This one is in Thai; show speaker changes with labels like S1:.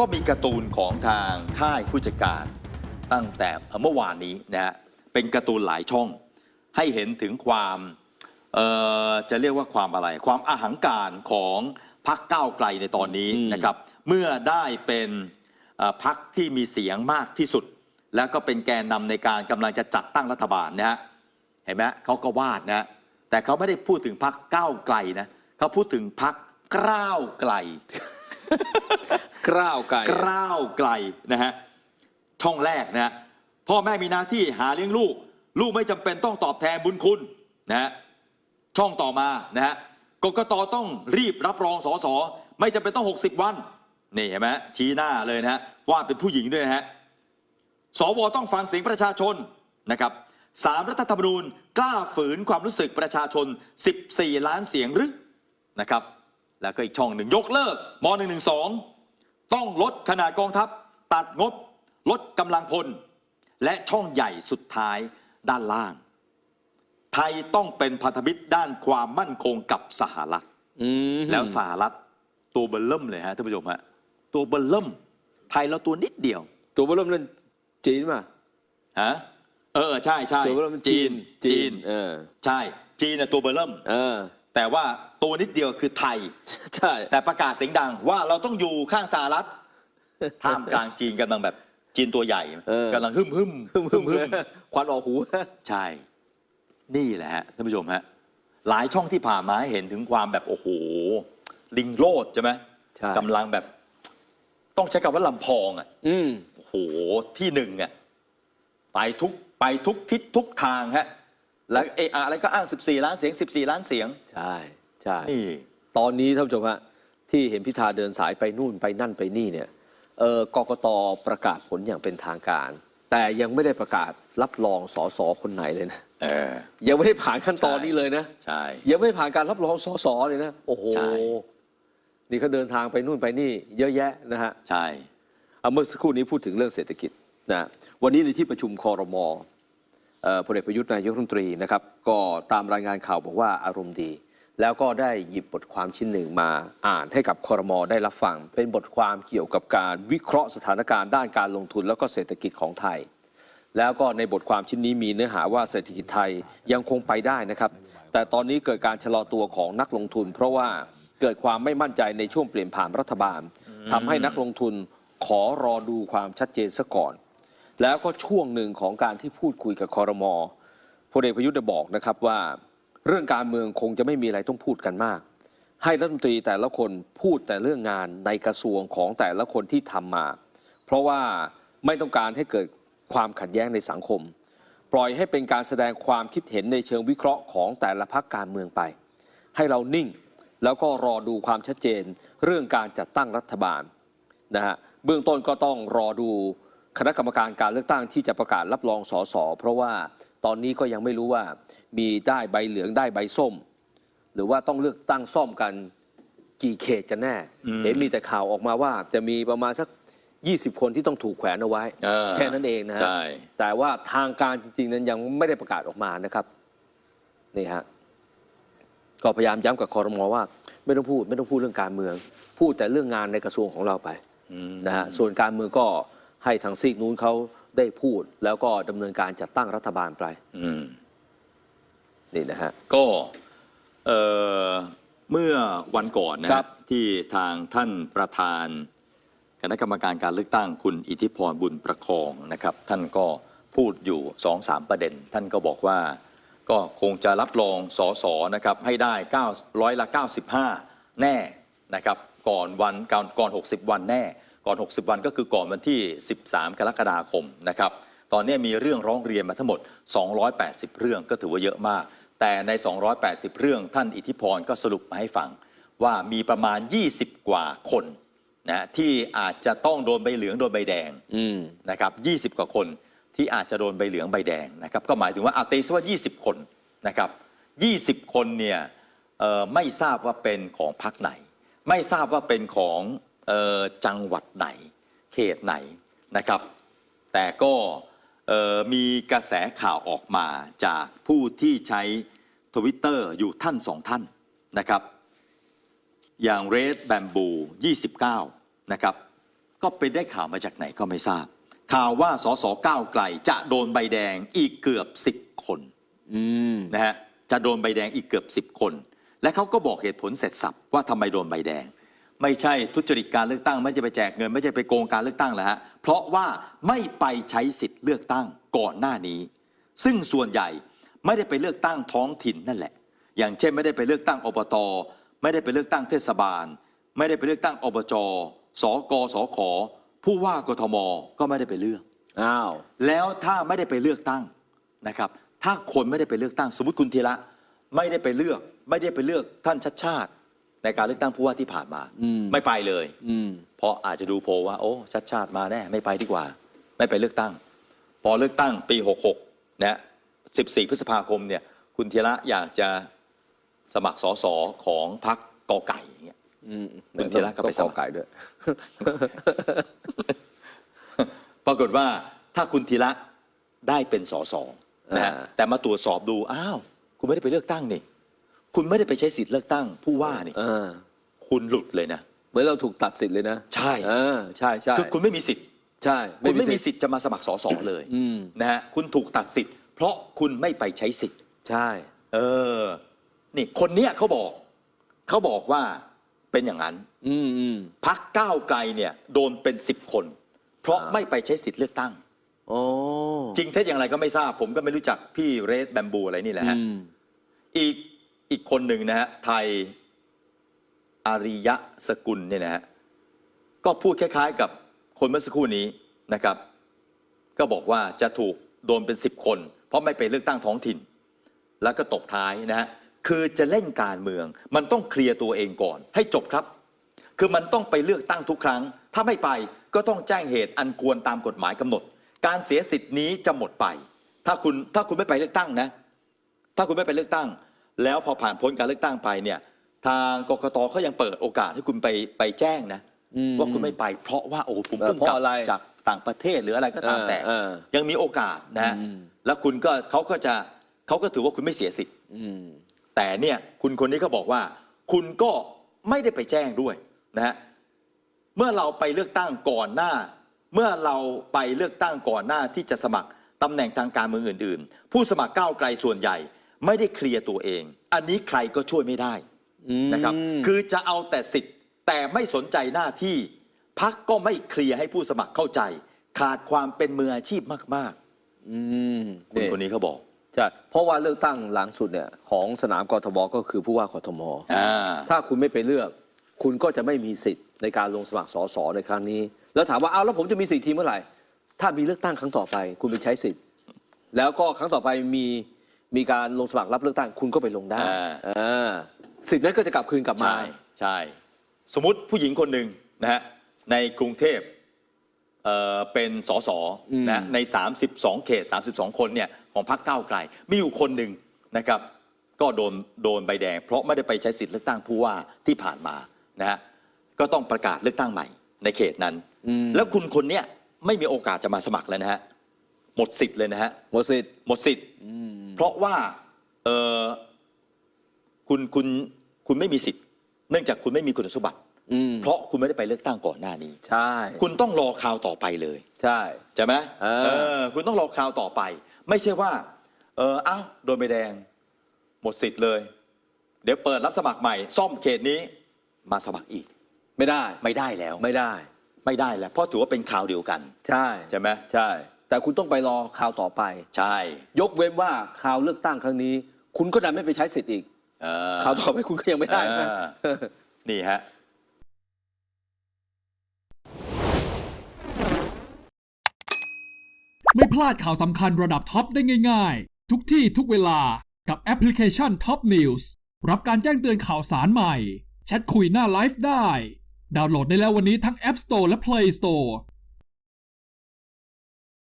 S1: ก็มีการ์ตูนของทางค่ายผู้จัดการ ตั้งแต่เมื่อวานนี้นะฮะเป็นการ์ตูนหลายช่อง ให้เห็นถึงความเอ่อจะเรียกว่าความอะไร ความอาหังการของพรรคก้าวไกลในตอนนี้นะครับ เมื่อได้เป็นเอ่อพรรคที่มีเสียงมากที่สุด แล้วก็เป็นแกนนำในการกำลังจะจัดตั้งรัฐบาลนะฮะ เห็นไหมเขาก็วาดนะ แต่เขาไม่ได้พูดถึงพรรคก้าวไกลนะเขาพูดถึงพรรคกล้าวไกล
S2: กล้าวไก่
S1: กล้าวไกลนะฮะช่องแรกนะฮะพ่อแม่มีหน้าที่หาเลี้ยงลูก ลูกไม่จำเป็นต้องตอบแทนบุญคุณนะฮะช่องต่อมานะฮะกกตต้องรีบรับรองสสไม่จำเป็นต้อง 60 วันนี่เห็นไหมชี้หน้าเลยนะฮะวาดเป็นผู้หญิงด้วยนะฮะสวต้องฟังเสียงประชาชนนะครับสามรัฐธรรมนูญกล้าฝืนความรู้สึกประชาชน 14 ล้านเสียงหรือนะครับ แล้วก็อีกช่องหนึ่งยกเลิกม .112 ต้องลดขนาดกองทัพ ตัดงบ ลดกำลังพล และช่องใหญ่สุดท้ายด้านล่าง ไทยต้องเป็นพันธมิตรด้านความมั่นคงกับสหรัฐ
S2: อืม
S1: แล้วสหรัฐตัวเบลเริ่มเลยฮะท่านผู้ชมฮะตัวเบลเริ่ม ไทยเราตัวนิดเดียว
S2: ตัวเบอร์เริ่มเล่นจีนป่ะ
S1: ฮะเออใช่ใช่
S2: ตัวเบอร์เริ่ม
S1: จีนจีน
S2: เออ
S1: ใช่ จีนน่ะตัวเบลเริ่ม
S2: เออ
S1: แต่ว่าตัวนิดเดียวคือไทย
S2: ใช่
S1: แต่ประกาศเสียงดังว่าเราต้องอยู่ข้างสหรัฐท่ามกลางจีนกำลังแบบจีนตัวใหญ่
S2: เออกำ
S1: ลังหึมหึมหึมหึมหึม
S2: ควันออกหู
S1: ใช่ นี่แหละฮะท่านผู้ชมฮะหลายช่องที่ผ่านมาให้เห็นถึงความแบบโอ้โห ลิงโลดใช่ไหม
S2: ใช่
S1: กำลังแบบ ต้องใช้คำว่าลำพองอะ
S2: อืม
S1: โอ้โหที่หนึ่งอะไปทุกไปทุกทิศทุกทางฮะ แล้วเอออะไรก็อ้าง 14 ล้านเสียง 14 ล้านเสียง
S2: ใช่ใช่
S1: นี่
S2: ตอนนี้ท่านผู้ชมฮะที่เห็นพิธาเดินสายไปนู่นไปนั่นไปนี่เนี่ยเออกกตประกาศผลอย่างเป็นทางการ แต่ยังไม่ได้ประกาศรับรองสสคนไหนเลยนะ
S1: เออ
S2: ยังไม่ได้ผ่านขั้นตอน
S1: ใช่
S2: นี้เลยนะ
S1: ใช่
S2: ยังไม่ได้ผ่านการรับรองสสเลยนะโอ้โห
S1: ใช่
S2: นี่เขาเดินทางไปนู่นไปนี่ เยอะแยะนะฮะ
S1: ใช่
S2: เอาเมื่อสักครู่นี้พูดถึงเรื่องเศรษฐกิจนะวันนี้ในที่ประชุมคอรมอเอ่อ พลเอกประยุทธ์นายกรัฐมนตรีนะครับก็ตามรายงานข่าวบอกว่าอารมณ์ดี แล้วก็ได้หยิบบทความชิ้นหนึ่งมาอ่านให้กับคอรมอได้รับฟัง เป็นบทความเกี่ยวกับการวิเคราะห์สถานการณ์ด้านการลงทุนแล้วก็เศรษฐกิจของไทย แล้วก็ในบทความชิ้นนี้มีเนื้อหาว่าเศรษฐกิจไทยยังคงไปได้นะครับ แต่ตอนนี้เกิดการชะลอตัวของนักลงทุน เพราะว่าเกิดความไม่มั่นใจในช่วงเปลี่ยนผ่านรัฐบาลทำให้นักลงทุนขอรอดูความชัดเจนซะก่อน แล้วก็ช่วงหนึ่งของการที่พูดคุยกับคอรมอพลเอกประยุทธ์ได้บอกนะครับว่า เรื่องการเมืองคงจะไม่มีอะไรต้องพูดกันมาก ให้รัฐมนตรีแต่ละคนพูดแต่เรื่องงานในกระทรวงของแต่ละคนที่ทำมา เพราะว่าไม่ต้องการให้เกิดความขัดแย้งในสังคม ปล่อยให้เป็นการแสดงความคิดเห็นในเชิงวิเคราะห์ของแต่ละพักการเมืองไป ให้เรานิ่งแล้วก็รอดูความชัดเจนเรื่องการจัดตั้งรัฐบาลนะฮะเบื้องต้นก็ต้องรอดู คณะกรรมการการเลือกตั้งที่จะประกาศรับรองสสเพราะว่าตอนนี้ก็ยังไม่รู้ว่ามีได้ใบเหลืองได้ใบส้ม หรือว่าต้องเลือกตั้งซ่อมกันกี่เขตกันแน่
S1: อืม
S2: เห็นมีแต่ข่าวออกมาว่าจะมีประมาณสัก 20 คนที่ต้องถูกแขวนเอาไว้
S1: เออ
S2: แค่นั้นเองนะฮะ
S1: ใช่
S2: แต่ว่าทางการจริง ๆ นั้นยังไม่ได้ประกาศออกมานะครับนี่ฮะก็พยายามย้ำกับคอรมอว่า ไม่ต้องพูดไม่ต้องพูดเรื่องการเมือง พูดแต่เรื่องงานในกระทรวงของเราไป
S1: อืม
S2: นะฮะส่วนการเมืองก็ ให้ทางซีกนู้นเขาได้พูด แล้วก็ดำเนินการจัดตั้งรัฐบาลไป
S1: อืม
S2: นี่นะฮะ
S1: ก็เอ่อเมื่อวันก่อนนะครับ ที่ทางท่านประธาน คณะกรรมการการเลือกตั้งคุณอิทธิพรบุญประคองนะครับ ท่านก็พูดอยู่สองสามประเด็น ท่านก็บอกว่า ก็คงจะรับรองสอสอนะครับให้ได้9ร้อยละ 95 แน่นะครับ ก่อนวันก่อนก่อน 60 วันแน่ ก่อน 60 วันก็คือก่อนวันที่ 13 กรกฎาคมนะครับ ตอนนี้มีเรื่องร้องเรียนมาทั้งหมด 280 เรื่องก็ถือว่าเยอะมาก แต่ใน 280 เรื่องท่านอิทธิพรก็สรุปมาให้ฟัง ว่ามีประมาณ 20 กว่าคนนะที่อาจจะต้องโดนใบเหลืองโดนใบแดงนะครับ20 กว่าคนที่อาจจะโดนใบเหลืองใบแดงนะครับก็หมายถึงว่าอาตีซะว่า 20 คนนะครับ20 คนเนี่ยไม่ทราบว่าเป็นของพรรคไหน ไม่ทราบว่าเป็นของ จังหวัดไหนเขตไหนนะครับ แต่ก็เอ่อมีกระแสข่าวออกมาจากผู้ที่ใช้ทวิตเตอร์อยู่ท่านสองท่านนะครับ อย่าง Red Bamboo 29 นะครับ ก็ก็เป็นได้ข่าวมาจากไหนก็ไม่ทราบ ข่าวว่าสสก้าวไกลจะโดนใบแดงอีกเกือบสิบคน
S2: อืม
S1: นะฮะจะโดนใบแดงอีกเกือบสิบคน และเขาก็บอกเหตุผลเสร็จสับว่าทำไมโดนใบแดง ไม่ใช่ทุจริตการเลือกตั้ง ไม่ใช่ไปแจกเงิน ไม่ใช่ไปโกงการเลือกตั้งแล้วฮะเพราะว่าไม่ไปใช้สิทธิ์เลือกตั้งก่อนหน้านี้ ซึ่งส่วนใหญ่ไม่ได้ไปเลือกตั้งท้องถิ่นนั่นแหละ อย่างเช่นไม่ได้ไปเลือกตั้งอบต ไม่ได้ไปเลือกตั้งเทศบาล ไม่ได้ไปเลือกตั้งอบจสกสขผู้ว่ากทมก็ไม่ได้ไปเลือก
S2: อ้าว
S1: แล้วถ้าไม่ได้ไปเลือกตั้งนะครับ ถ้าคนไม่ได้ไปเลือกตั้ง สมมติคุณธีระไม่ได้ไปเลือก ไม่ได้ไปเลือกท่านชัดชาติ ในการเลือกตั้งผู้ว่าที่ผ่านมา
S2: อืม
S1: ไม่ไปเลย
S2: อืม
S1: เพราะอาจจะดูโพลว่า โอ้ชัดชาติมาแน่ไม่ไปดีกว่า ไม่ไปเลือกตั้ง พอเลือกตั้งปี 66นะ14 พฤษภาคมเนี่ย คุณธีระอยากจะสมัครสสของพรรคกอไก่อย่างเงี้ย
S2: อืม
S1: คุณธีระก็ไปสมัคร
S2: ต้องขอไก่ด้วย
S1: ปรากฏว่าถ้าคุณธีระได้เป็นสสนะฮะ
S2: อ่า
S1: แต่มาตรวจสอบดู อ้าว คุณไม่ได้ไปเลือกตั้งนี่ คุณไม่ได้ไปใช้สิทธิ์เลือกตั้งผู้ว่านี่
S2: เออ
S1: คุณหลุดเลยนะ
S2: เหมือนเราถูกตัดสิทธิ์เลยนะ
S1: ใช่
S2: เออใช่ใช่
S1: คือคุณไม่มีสิทธิ์
S2: ใช่
S1: คุณไม่มีสิทธิ์จะมาสมัครสสเลย
S2: อืม
S1: นะฮะคุณถูกตัดสิทธิ์ เพราะคุณไม่ไปใช้สิทธิ์
S2: ใช่
S1: เออ นี่คนเนี้ยเขาบอกเขาบอกว่าเป็นอย่างนั้น
S2: อืมอืม
S1: พักก้าวไกลเนี่ยโดนเป็นสิบคน เพราะ
S2: อ่า
S1: ไม่ไปใช้สิทธิ์เลือกตั้ง
S2: โอ้
S1: จริงเท็จอย่างไรก็ไม่ทราบ ผมก็ไม่รู้จักพี่เรสแบมบูอะไรนี่แหละฮะ
S2: อืม
S1: อีก อีกคนหนึ่งนะฮะไทยอาริยะสกุลเนี่ยนะฮะก็พูดคล้ายๆกับคนเมื่อสักครู่นี้นะครับ ก็บอกว่าจะถูกโดนเป็นสิบคน เพราะไม่ไปเลือกตั้งท้องถิ่น แล้วก็ตบท้ายนะฮะคือจะเล่นการเมือง มันต้องเคลียร์ตัวเองก่อน ให้จบครับ คือมันต้องไปเลือกตั้งทุกครั้ง ถ้าไม่ไปก็ต้องแจ้งเหตุอันควรตามกฎหมายกำหนด การเสียสิทธิ์นี้จะหมดไป ถ้าคุณถ้าคุณไม่ไปเลือกตั้งนะถ้าคุณไม่ไปเลือกตั้ง แล้วพอผ่านพ้นการเลือกตั้งไปเนี่ย ทางกกตเขายังเปิดโอกาสให้คุณไปไปแจ้งนะ
S2: อืม
S1: ว่าคุณไม่ไปเพราะว่าโอ้ผม
S2: เออ
S1: เพิ่ง
S2: เพราะ
S1: กลับ
S2: อะไร
S1: จากต่างประเทศหรืออะไรก็ตามแต่
S2: เออเออ
S1: ยังมีโอกาสนะฮะ
S2: อืม
S1: แล้วคุณก็เขาก็จะเขาก็ถือว่าคุณไม่เสียสิทธิ์
S2: อืม
S1: แต่เนี่ยคุณคนนี้ก็บอกว่า คุณก็ไม่ได้ไปแจ้งด้วยนะฮะเมื่อเราไปเลือกตั้งก่อนหน้า เมื่อเราไปเลือกตั้งก่อนหน้าที่จะสมัครตำแหน่งทางการเมืองอื่น ๆ ผู้สมัครก้าวไกลส่วนใหญ่ ไม่ได้เคลียร์ตัวเอง อันนี้ใครก็ช่วยไม่ได้
S2: อืม
S1: นะครับ คือจะเอาแต่สิทธิ์แต่ไม่สนใจหน้าที่ พักก็ไม่เคลียร์ให้ผู้สมัครเข้าใจ ขาดความเป็นมืออาชีพมาก
S2: อืม
S1: ๆคุณคนนี้เขาบอก
S2: ใช่เพราะว่าเลือกตั้งหลังสุดเนี่ยของสนามกทมก็คือผู้ว่ากทม
S1: อ่า
S2: ถ้าคุณไม่ไปเลือก คุณก็จะไม่มีสิทธิ์ในการลงสมัครสสในครั้งนี้ แล้วถามว่าเอาแล้วผมจะมีสิทธิ์ทีเมื่อไหร่ถ้ามีเลือกตั้งครั้งต่อไป คุณไปใช้สิทธิ์ แล้วก็ครั้งต่อไปมี มีการลงสมัครรับเลือกตั้งคุณก็ไปลงได้
S1: อ่า
S2: อ่าสิทธิ์นั้นก็จะกลับคืนกลับมา
S1: ใช่ใช่สมมติผู้หญิงคนหนึ่งนะฮะในกรุงเทพเอ่อเป็นสส
S2: อืม
S1: นะใน 32 เขต 32 คนเนี่ยของพรรคก้าวไกล มีอยู่คนหนึ่งนะครับ ก็โดนโดนใบแดง เพราะไม่ได้ไปใช้สิทธิ์เลือกตั้งผู้ว่าที่ผ่านมานะฮะก็ต้องประกาศเลือกตั้งใหม่ในเขตนั้น
S2: อืม
S1: แล้วคุณคนเนี้ยไม่มีโอกาสจะมาสมัครเลยนะฮะ หมดสิทธิ์เลยนะฮะ
S2: หมดสิทธิ์
S1: หมดสิทธิ์
S2: อืม
S1: เพราะว่าเออคุณคุณคุณไม่มีสิทธิ์ เนื่องจากคุณไม่มีคุณสมบัติ
S2: อืม
S1: เพราะคุณไม่ได้ไปเลือกตั้งก่อนหน้านี้
S2: ใช่
S1: คุณต้องรอคราวต่อไปเลย
S2: ใช่
S1: ใช่ไหม
S2: เออ
S1: อ คุณต้องรอคราวต่อไป ไม่ใช่ว่า เอออ้าวโดนใบแดง หมดสิทธิ์เลย เดี๋ยวเปิดรับสมัครใหม่ ซ่อมเขตนี้ มาสมัครอีก
S2: ไม่ได้
S1: ไม่ได้แล้ว
S2: ไม่ได้
S1: ไม่ได้แล้ว เพราะถือว่าเป็นข่าวเดียวกัน
S2: ใช่
S1: ใช่ไหม
S2: ใช่ แต่คุณต้องไปรอคราวต่อไป
S1: ใช่
S2: ยกเว้นว่าคราวเลือกตั้งครั้งนี้ คุณก็จะไม่ไปใช้สิทธิ์อีก
S1: เออ
S2: คราวต่อไปคุณก็ยังไม่ได้นะ
S1: เออนี่ฮะ
S3: ไม่พลาดข่าวสำคัญระดับท็อปได้ง่าย ๆ ทุกที่ทุกเวลากับแอปพลิเคชัน Top News รับการแจ้งเตือนข่าวสารใหม่ แชทคุยหน้าไลฟ์ได้ ดาวน์โหลดได้แล้ววันนี้ทั้ง App Store และ Play Store